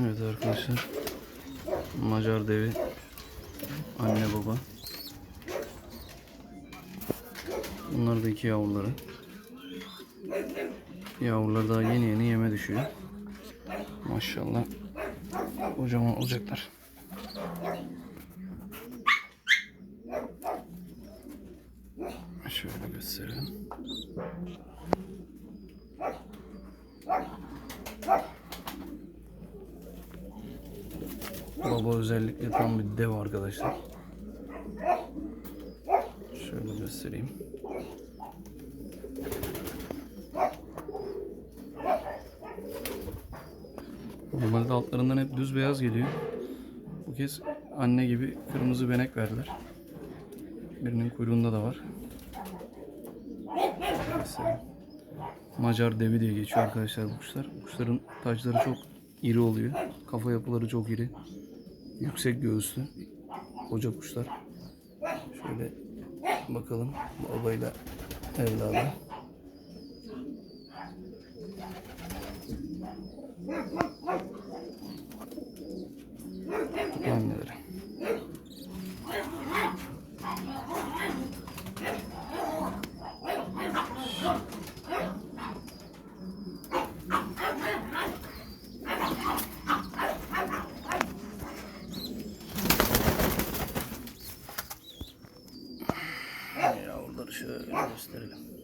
Evet arkadaşlar. Macar devi. Anne baba. Bunlar da iki yavruları. Yavrular daha yeni yeni yeme düşüyor. Maşallah. Kocaman olacaklar. Şöyle gösterelim. Baba özellikle tam bir dev arkadaşlar. Şöyle göstereyim. Normalde altlarından hep düz beyaz geliyor. Bu kez anne gibi kırmızı benek verdiler. Birinin kuyruğunda da var. Mesela Macar devi diye geçiyor arkadaşlar bu kuşlar. Bu Kuşların taçları çok iri oluyor. Kafa yapıları çok iri. Yüksek göğüslü. Koca kuşlar. Şöyle bakalım babayla evladı. Anneleri. Yavruları şöyle gösterelim.